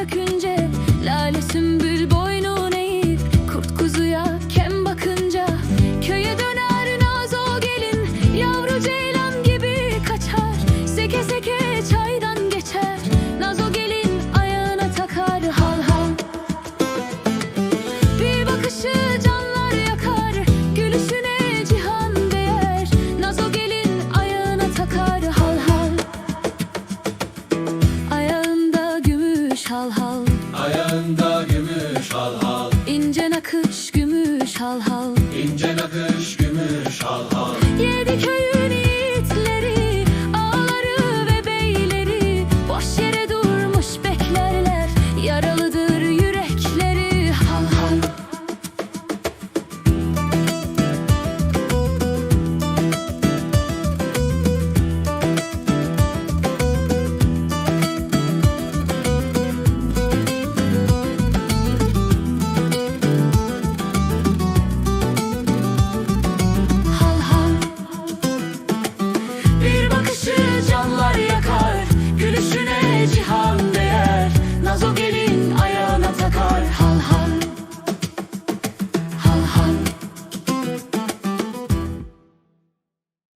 sakınca hal hal. Ayağında gümüş hal hal. İnce nakış gümüş hal hal. İnce nakış gümüş hal hal. It's hard.